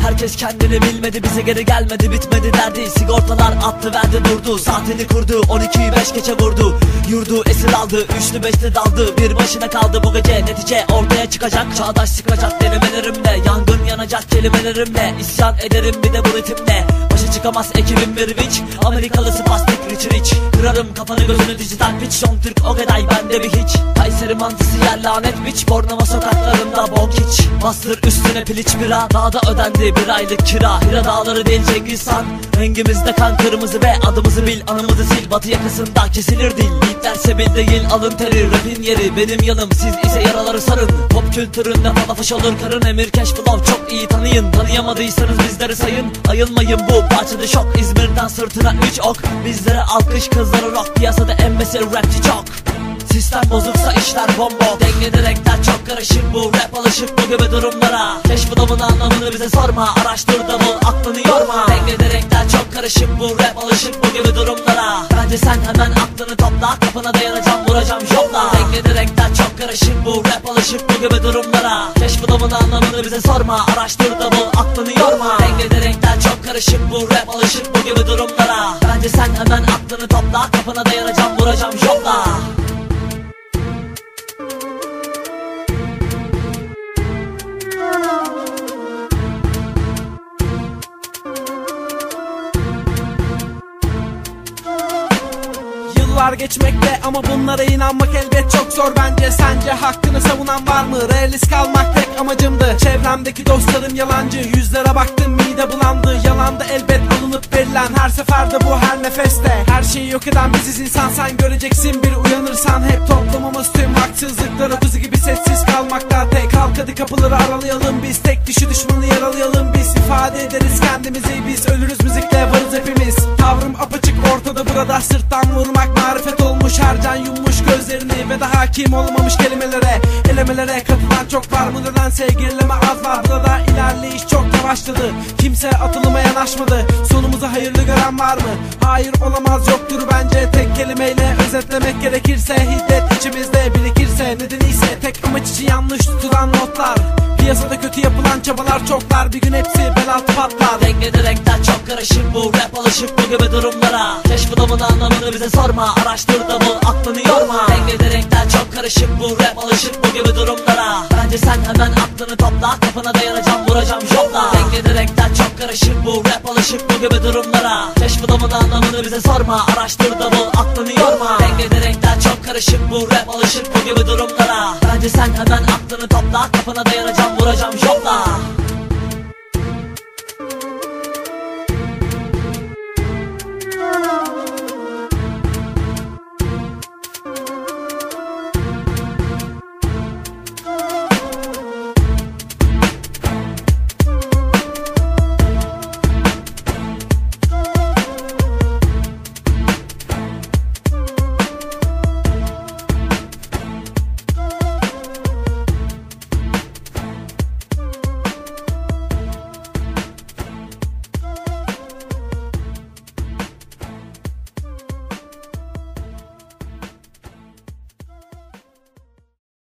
Herkes kendini bilmedi bize geri gelmedi bitmedi derdi. Sigortalar attı verdi durdu. Saatini kurdu 12'yi 5 geçe vurdu. Yurdu esir aldı üçlü beşli daldı. Bir başına kaldı bu gece netice ortaya çıkacak. Çağdaş sıkacak denemelerimle Yangın yanacak kelimelerimle. İsyan ederim bir de bu ritimle. Başa çıkamaz ekibim bir vinç. Amerikalı spastik rich rich. Kırarım kafanı gözünü dijital pitch Son Türk o kadar bende bir hiç. Kayseri mantısı yer lanet biç. Bornova sokaklarında bok hiç Bastır üstüne piliç bira Dağda ödendi bir aylık kira. Hira dağları değil Cengiz Han Rengimizde kan kırmızı ve adımızı bil Anımızı sil. Batı yakasında kesilir dil Beatler sebil değil alın teri. Rapin yeri benim yanım siz ise yaraları sarın. Pop kültüründe falafaş olur karın Emir Flow çok iyi tanıyın Tanıyamadıysanız bizleri sayın. Ayılmayın bu parçada şok İzmir'den sırtına 3 ok. Bizlere alkış kızlara rock Piyasada emmesi rapçi çok Sistem bozuksa işler bombo Dengede renkler çok karışık bu. Rap alışık bu gibi durumlara. Keşfedamın anlamını bize sorma. Araştır da bul aklını yorma. Dengede renkler çok karışık bu. Rap alışık bu gibi durumlara. Bence sen hemen aklını topla. Kapına dayanacağım vuracağım jopla Dengede renkler çok karışık bu. Rap alışık bu gibi durumlara. Keşfedamın anlamını bize sorma. Araştır da bul aklını yorma. Dengede renkler çok karışık bu. Rap alışık bu gibi durumlara. Bence sen hemen aklını Yıllar geçmekte ama bunlara inanmak elbet çok zor. Bence Sence hakkını savunan var mı? Realist kalmak tek amacımdı. Çevremdeki dostlarım yalancı. Yüzlere baktım mide bulandı. Yalanda elbet alınıp verilen Her seferde bu her nefeste. Her şeyi yok eden biziz insan. Sen göreceksin bir uyanırsan Hep toplumumuz tüm haksızlıklara kuzu gibi sessiz kalmakta tek. Kalk kapıları aralayalım biz. Tek dişi düşmanı yaralayalım biz. İfade ederiz kendimizi Biz. Ölürüz müzikle varız hepimiz. Tavrım hakim olmamış kelimelere Elemelere katılan çok var Bu nedense gerileme az var. Burada ilerleyiş çok yavaşladı. Kimse atılıma yanaşmadı hayırlı gören var mı? Hayır olamaz yoktur bence. Tek kelimeyle özetlemek gerekirse Hiddet içimizde birikirse Nedeni ise tek amaç için yanlış tutulan notlar. Piyasada kötü yapılan çabalar çoklar. Bir gün hepsi bel altı patlar Dengede renkler çok karışık. Bu Rap alışık bu gibi durumlara. Keşfedamın anlamını bize sorma. Araştır da bul aklını yorma. Dengede renkler çok karışık. Bu Rap alışık bu gibi durumlara. Bence sen hemen aklını topla. Kafana dayanacağım vuracağım jopla Dengede renkler çok karışık bu Rap alışık bu gibi durumlara. Keşfedamın anlamını bize sorma Araştır da bul aklını yorma. Dengede renkler çok karışık bu Rap alışık bu gibi durumlara. Bence sen hemen aklını topla Kafana dayanacağım vuracağım jopla